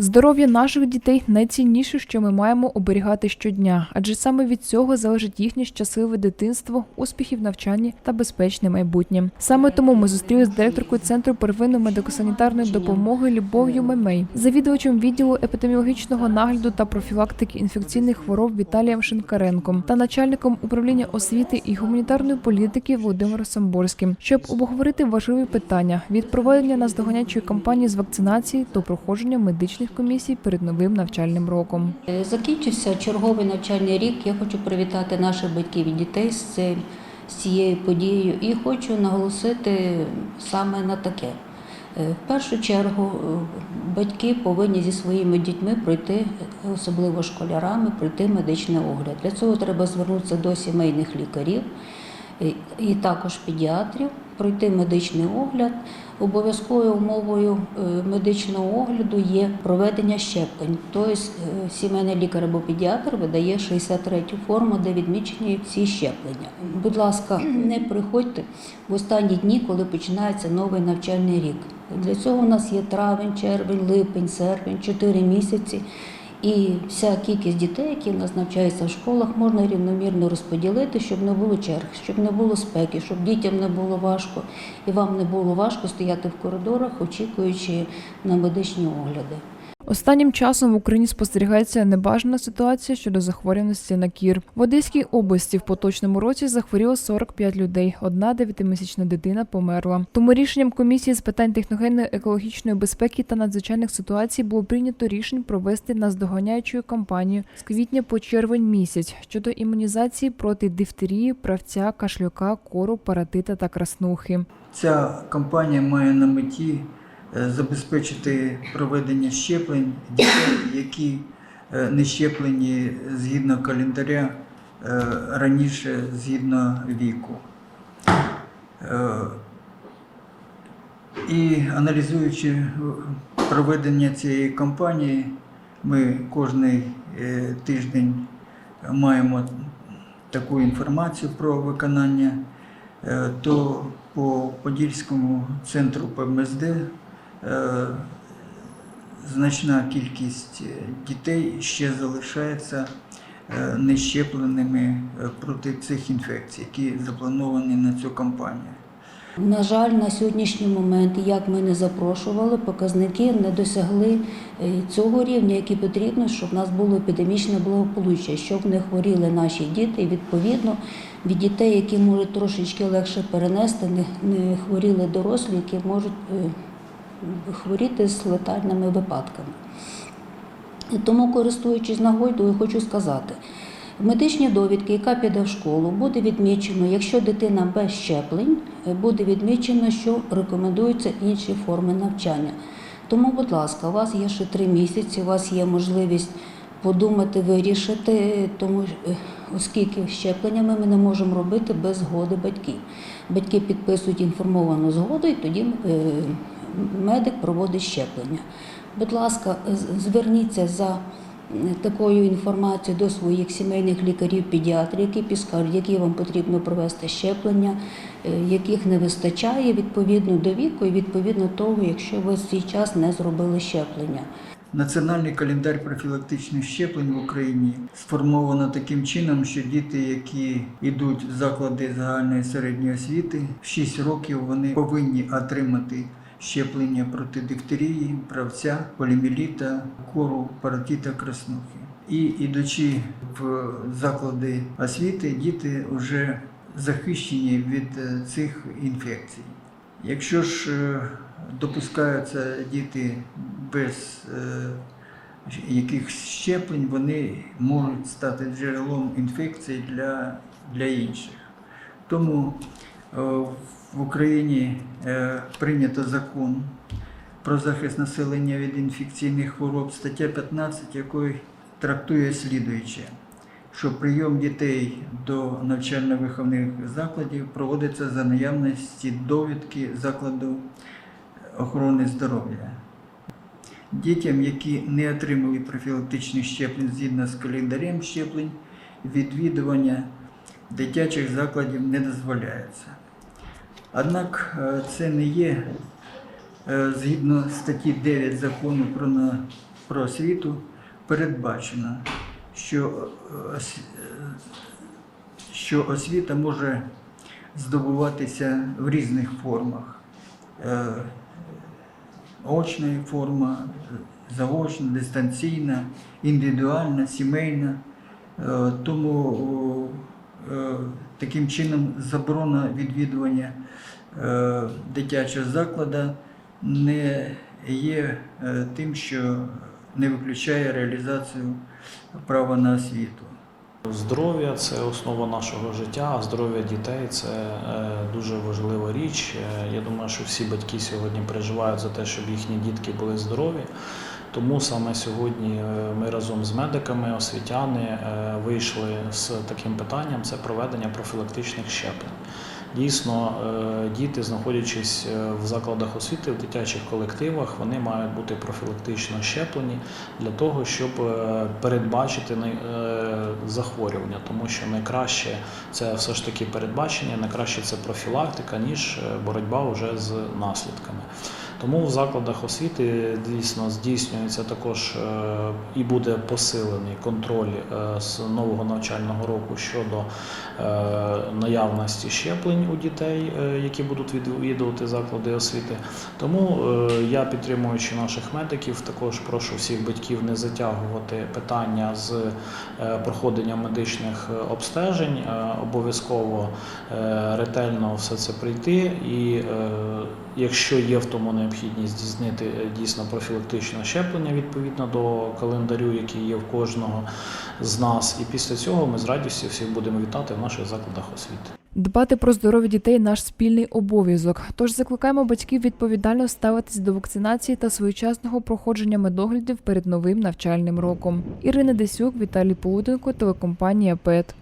Здоров'я наших дітей найцінніше, що ми маємо оберігати щодня, адже саме від цього залежить їхнє щасливе дитинство, успіхи в навчанні та безпечне майбутнє. Саме тому ми зустрілися з директоркою центру первинної медико-санітарної допомоги Любов'ю Мемей, завідувачем відділу епідеміологічного нагляду та профілактики інфекційних хвороб Віталієм Шинкаренком та начальником управління освіти і гуманітарної політики Володимиром Самборським, щоб обговорити важливі питання від проведення наздоганячої кампанії з вакцинації до проходження медичних комісій перед новим навчальним роком. Закінчився черговий навчальний рік. Я хочу привітати наших батьків і дітей з цим з цією подією і хочу наголосити саме на таке. Е, В першу чергу е, батьки повинні зі своїми дітьми пройти, особливо школярами, пройти медичний огляд. Для цього треба звернутися до сімейних лікарів е, і також педіатрів, пройти медичний огляд. Обов'язковою умовою е, медичного огляду є проведення щеплень. Тобто е, сімейний лікар або педіатр видає 63-ю форму, де відмічені всі щеплення. Будь ласка, не приходьте в останні дні, коли починається новий навчальний рік. Для цього у нас є травень, червень, липень, серпень, 4 місяці. І вся кількість дітей, які в нас навчаються в школах, можна рівномірно розподілити, щоб не було черг, щоб не було спеки, щоб дітям не було важко і вам не було важко стояти в коридорах, очікуючи на медичні огляди. Останнім часом в Україні спостерігається небажана ситуація щодо захворюваності на кір. В Одеській області в поточному році захворіло 45 людей. Одна дев'ятимісячна дитина померла. Тому рішенням комісії з питань техногенної екологічної безпеки та надзвичайних ситуацій було прийнято рішення провести наздоганяючу кампанію з квітня по червень місяць щодо імунізації проти дифтерії, правця, кашлюка, кору, паратита та краснухи. Ця кампанія має на меті забезпечити проведення щеплень дітей, які е, не щеплені згідно календаря е, раніше згідно віку. Е, І аналізуючи е, проведення цієї кампанії, ми кожний е, тиждень маємо таку інформацію про виконання Е, то по Подільському центру ПМСД е, значна кількість е, дітей ще залишається е, нещепленими е, проти цих інфекцій, які заплановані на цю кампанію. На жаль, на сьогоднішній момент, як ми не запрошували, показники не досягли е, цього рівня, який потрібно, щоб в нас було епідемічне благополуччя, щоб не хворіли наші діти. Відповідно від дітей, які можуть трошечки легше перенести, не, хворіли дорослі, які можуть е, хворіти з летальними випадками. Тому, користуючись нагодою, хочу сказати. В медичній довідці, яка піде в школу, буде відмічено, якщо дитина без щеплень, буде відмічено, що рекомендуються інші форми навчання. Тому, будь ласка, у вас є ще три місяці, у вас є можливість подумати, вирішити, тому е, оскільки щепленнями ми не можемо робити без згоди батьків. Батьки підписують інформовану згоду, і тоді е, медик проводить щеплення. Будь ласка, зверніться за такою інформацією до своїх сімейних лікарів, педіатрів, які підскажуть, які вам потрібно провести щеплення, е, яких не вистачає відповідно до віку і відповідно того, якщо ви в свій час не зробили щеплення. Національний календар профілактичних щеплень в Україні сформовано таким чином, що діти, які йдуть в заклади загальної середньої освіти, в 6 років вони повинні отримати щеплення проти дифтерії, правця, поліміліта, кору, паротита, краснухи. І ідучи в заклади освіти, діти вже захищені від е, цих інфекцій. Якщо ж е, допускаються діти без е, якихось щеплень, вони можуть стати джерелом інфекції для, для інших. Тому в Україні е, прийнято закон про захист населення від інфекційних хвороб, стаття 15, якої трактує слідуюче, що прийом дітей до навчально-виховних закладів проводиться за наявності довідки закладу охорони здоров'я. Дітям, які не отримали профілактичних щеплень згідно з календарем щеплень, відвідування дитячих закладів не дозволяється. Однак е, це не є е, згідно статті 9 закону про освіту передбачено, що, е, що освіта може здобуватися в різних формах. Очна форма, заочна, дистанційна, індивідуальна, сімейна. Тому таким чином заборона відвідування е, дитячого закладу не є е, тим, що не виключає реалізацію права на освіту. Здоров'я це основа нашого життя, а здоров'я дітей це е, дуже важлива річ. Е, Я думаю, що всі батьки сьогодні переживають за те, щоб їхні дітки були здорові. Тому саме сьогодні е, ми разом з медиками, освітяни е, вийшли з таким питанням: це проведення профілактичних щеплень. Дійсно, е, діти, знаходячись в закладах освіти, в дитячих колективах, вони мають бути профілактично щеплені для того, щоб передбачити захворювання, тому що найкраще це все ж таки передбачення, найкраще це профілактика, ніж боротьба вже з наслідками. Тому в закладах освіти дійсно здійснюється також е, і буде посилений контроль е, з нового навчального року щодо е, наявності щеплень у дітей, які будуть відвідувати заклади освіти. Тому я, підтримуючи наших медиків, також прошу всіх батьків не затягувати питання з проходенням медичних обстежень. Обов'язково ретельно все це прийти і якщо є в тому необхідність здійснити е, дійсно профілактичне щеплення відповідно до календарю, який є в кожного з нас, і після цього ми з радістю всіх будемо вітати в наших закладах освіти. Дбати про здоров'я дітей наш спільний обов'язок. Тож закликаємо батьків відповідально ставитись до вакцинації та своєчасного проходження медоглядів перед новим навчальним роком. Ірина Десюк, Віталій Полуденко, телекомпанія ПЕТ.